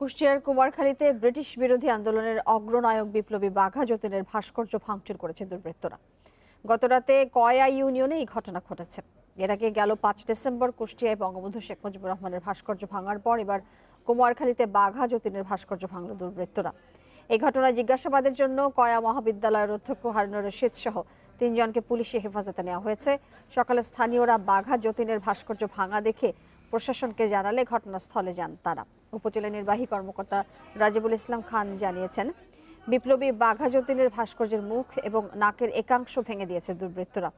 কুষ্টিয়ার কুমারখালীতে ব্রিটিশ বিরোধী আন্দোলনের অগ্রনায়ক বিপ্লবী বাঘা যতীনের ভাস্কর্য ভাঙচুর করেছে দুর্বৃত্তরা। গতরাতে কয়া ইউনিয়নে এই ঘটনা ঘটেছে। এর আগে গেল পাঁচ ডিসেম্বর কুষ্টিয়ায় বঙ্গবন্ধু শেখ মুজিবুর রহমানের ভাস্কর্য ভাঙার পর এবার কুমারখালীতে বাঘা যতীনের ভাস্কর্য ভাঙল দুর্বৃত্তরা। এই ঘটনায় জিজ্ঞাসাবাদের জন্য কয়া মহাবিদ্যালয়ের অধ্যক্ষ হারুনুর রশিদ সহ তিনজনকে পুলিশে হেফাজতে নেওয়া হয়েছে। সকালে স্থানীয়রা বাঘা যতীনের ভাস্কর্য ভাঙা দেখে প্রশাসনকে জানালে ঘটনাস্থলে যান তারা। উপজেলা নির্বাহী কর্মকর্তা রাজিবুল ইসলাম খান জানিয়েছেন, বিপ্লবী বাঘা যতীনের ভাস্কর্যের মুখ এবং নাকের একাংশ ভেঙে দিয়েছে দুর্বৃত্তরা।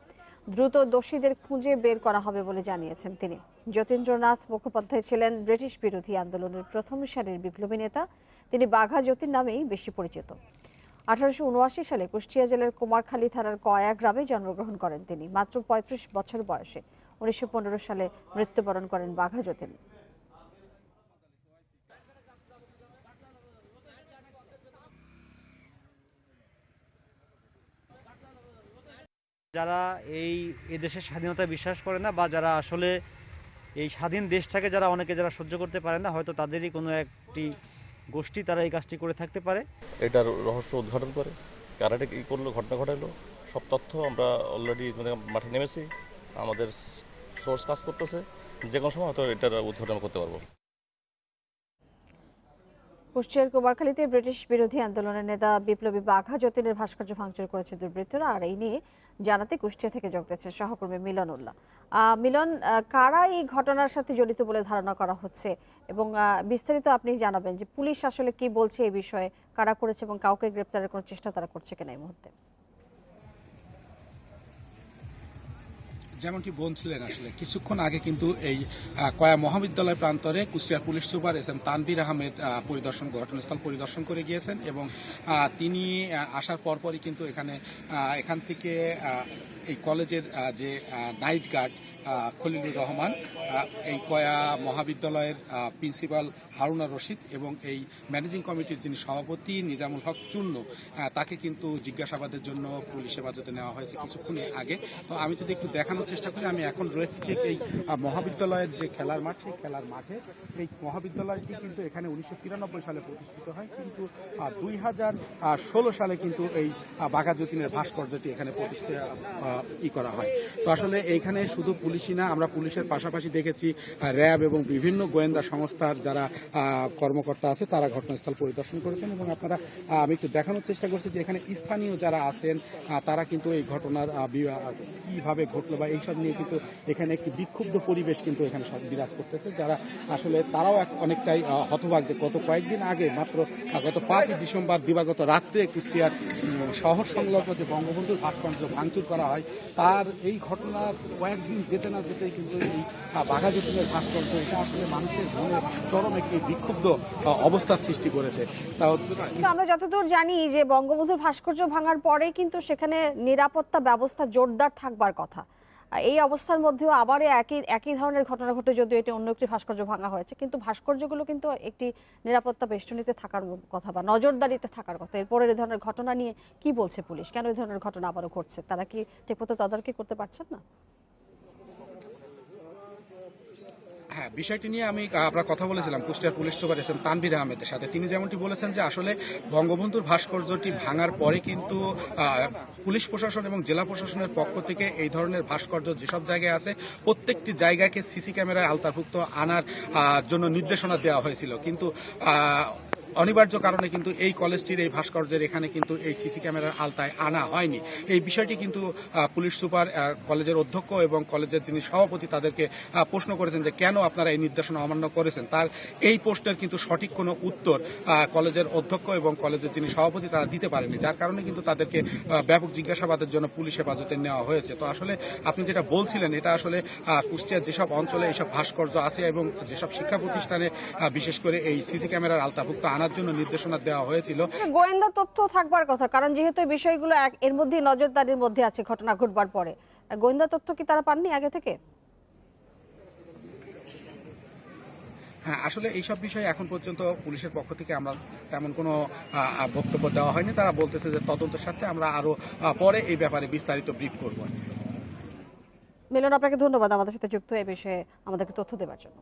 দ্রুত দোষীদের খুঁজে বের করা হবে বলে জানিয়েছেন তিনি। যতীন্দ্রনাথ মুখোপাধ্যায় ছিলেন ব্রিটিশ বিরোধী আন্দোলনের প্রথম সারির বিপ্লবী নেতা। তিনি বাঘা যতীন নামেই বেশি পরিচিত। আঠারোশো উনআশি সালে কুষ্টিয়া জেলার কুমারখালী থানার কয়া গ্রামে জন্মগ্রহণ করেন তিনি। মাত্র পঁয়ত্রিশ বছর বয়সে। উনিশশো সালে মৃত্যুবরণ করেন বাঘা যতীন। যারা এই এদেশের স্বাধীনতা বিশ্বাস করে না বা যারা আসলে এই স্বাধীন দেশটাকে যারা অনেকে যারা সহ্য করতে পারে না হয়তো তাদেরই কোনো একটি গোষ্ঠী তারা এই কাজটি করে থাকতে পারে। এটার রহস্য উদ্ঘাটন করে। কারাটে কী করল ঘটনা ঘটালো সব তথ্য আমরা অলরেডি মানে মাঠে নেমেছি। আমাদের সোর্স কাজ করতেছে, যে কোনো সময় হয়তো এটার উদ্ঘাটন করতে পারব। কুষ্টিয়ার কুমারখালীতে ব্রিটিশ বিরোধী আন্দোলনের নেতা বিপ্লবী বাঘা যতীনের ভাস্কর্য ভাঙচুর করেছে দুর্বৃত্তরা, আর এই নিয়ে জানাতে কুষ্টিয়া থেকে যোগ দিচ্ছেন সহকর্মী মিলন উল্লাহ। মিলন কারা এই ঘটনার সাথে জড়িত বলে ধারণা করা হচ্ছে? এবং বিস্তারিত আপনি জানাবেন যে পুলিশ আসলে কি বলছে এই বিষয়ে, কারা করেছে এবং কাউকে গ্রেপ্তারের কোনো চেষ্টা তারা করছে কিনা এই মুহূর্তে? যেমনটি বলছিলেন আসলে, কিছুক্ষণ আগে কিন্তু এই কয়া মহাবিদ্যালয় প্রান্তরে কুষ্টিয়ার police super S M Tanvir Ahmed পরিদর্শন, ঘটনাস্থল পরিদর্শন করে গিয়েছেন এবং তিনি আসার পরপরই কিন্তু এখানে এখান থেকে এই কলেজের যে নাইট গার্ড খলিলুর রহমান এই কয়া মহাবিদ্যালয়ের প্রিন্সিপাল হারুনা রশিদ এবং এই ম্যানেজিং কমিটির যিনি সভাপতি নিজামুল হক চূর্ণ তাকে কিন্তু জিজ্ঞাসাবাদের জন্য পুলিশ হেফাজতে নেওয়া হয়েছে কিছুক্ষণ আগে। তো আমি যদি একটু দেখানোর চেষ্টা করি আমি এখন রয়েছি ঠিক এই মহাবিদ্যালয়ের যে খেলার মাঠ সেই খেলার মাঠে। এই মহাবিদ্যালয়টি কিন্তু এখানে উনিশশো তিরানব্বই সালে প্রতিষ্ঠিত হয় কিন্তু দুই হাজার ষোলো সালে কিন্তু এই আহ, বাঘা যতীনের ভাস্কর্যটি এখানে প্রতিষ্ঠা ই করা হয়। তো আসলে এইখানে শুধু পুলিশই না, আমরা পুলিশের পাশাপাশি দেখেছি র্যাব এবং বিভিন্ন গোয়েন্দা সংস্থার যারা কর্মকর্তা আছে, তারা ঘটনাস্থল পরিদর্শন করেছেন এবং আপনারা আমি একটু দেখানোর চেষ্টা করছি যে এখানে স্থানীয় যারা আছেন তারা কিন্তু এই ঘটনার কীভাবে ঘটলো বা এইসব নিয়ে কিন্তু এখানে একটি বিক্ষুব্ধ পরিবেশ কিন্তু এখানে সব বিরাজ করতেছে, যারা আসলে তারাও অনেকটাই হতবাক যে গত কয়েকদিন আগে মাত্র গত পাঁচই ডিসেম্বর দিবাগত রাত্রে কুষ্টিয়ার শহর সংলগ্ন যে বঙ্গবন্ধুর ভাস্কর্য ভাঙচুর করা হয়, তার এই ঘটনার কয়েকদিন যেতে না কিন্তু এই ভাস্কর্য এটা আসলে মানুষের মনে চরম একটি বিক্ষুব্ধ অবস্থার সৃষ্টি করেছে। আমরা যতদূর জানি যে বঙ্গবন্ধুর ভাস্কর্য ভাঙার পরে কিন্তু সেখানে নিরাপত্তা ব্যবস্থা জোরদার থাকবার কথা। এই অবস্থার মধ্যেও একই একই ধরনের ঘটনা ঘটে যদিও এটি অন্য একটি ভাস্কর্য ভাঙা হয়েছে। কিন্তু ভাস্কর্যগুলো কিন্তু একটি নিরাপত্তা বেষ্টনীতে থাকার কথা বা নজরদারিতে থাকার কথা। এরপরে এই ধরনের ঘটনা নিয়ে কি বলছে পুলিশ? কেন এই ধরনের ঘটনা আবারও ঘটছে? তারা কি ঠিকমতো তদারকি করতে পারছেন না? হ্যাঁ বিষয়টি নিয়ে আমি আমরা কথা বলেছিলাম কুষ্টিয়ার পুলিশ সুপার এস তানভীর আহমেদের সাথে। তিনি যেমনটি বলেছেন যে আসলে বঙ্গবন্ধুর ভাস্কর্যটি ভাঙার পরে কিন্তু পুলিশ প্রশাসন এবং জেলা প্রশাসনের পক্ষ থেকে এই ধরনের ভাস্কর্য যেসব জায়গায় আছে, প্রত্যেকটি জায়গাকে সিসি ক্যামেরায় আওতাভুক্ত আনার জন্য নির্দেশনা দেওয়া হয়েছিল। কিন্তু অনিবার্য কারণে কিন্তু এই কলেজটির এই ভাস্কর্যের এখানে কিন্তু এই সিসি ক্যামেরার আলতায় আনা হয়নি। এই বিষয়টি কিন্তু পুলিশ সুপার কলেজের অধ্যক্ষ এবং কলেজের যিনি সভাপতি তাদেরকে প্রশ্ন করেছেন যে কেন আপনারা এই নির্দেশনা অমান্য করেছেন। তার এই প্রশ্নের কিন্তু সঠিক কোনো উত্তর কলেজের অধ্যক্ষ এবং কলেজের যিনি সভাপতি তারা দিতে পারেনি যার কারণে কিন্তু তাদেরকে ব্যাপক জিজ্ঞাসাবাদের জন্য পুলিশ হেফাজতে নেওয়া হয়েছে। তো আসলে আপনি যেটা বলছিলেন, এটা আসলে কুষ্টিয়ার যেসব অঞ্চলে এইসব ভাস্কর্য আছে এবং যেসব শিক্ষা প্রতিষ্ঠানে বিশেষ করে এই সিসি ক্যামেরার আলতাভুক্ত আনার জন্য নির্দেশনা দেওয়া হয়েছিল। গোয়েন্দা তথ্য থাকবার কথা কারণ যেহেতু বিষয়গুলো এর মধ্যে নজরদারির মধ্যে আছে ঘটনা ঘটবার পরে। গোয়েন্দা তথ্য কি তারা পাননি আগে থেকে? হ্যাঁ আসলে এইসব বিষয়ে এখন পর্যন্ত পুলিশের পক্ষ থেকে আমরা তেমন কোনো বক্তব্য দেওয়া হয়নি। তারা বলতেছে যে তদন্তের সাথে আমরা আরও পরে এই ব্যাপারে বিস্তারিত ব্রিফ করব। মিলন আপনাকে ধন্যবাদ আমাদের সাথে যুক্ত এই বিষয়ে আমাদেরকে তথ্য দেওয়ার জন্য।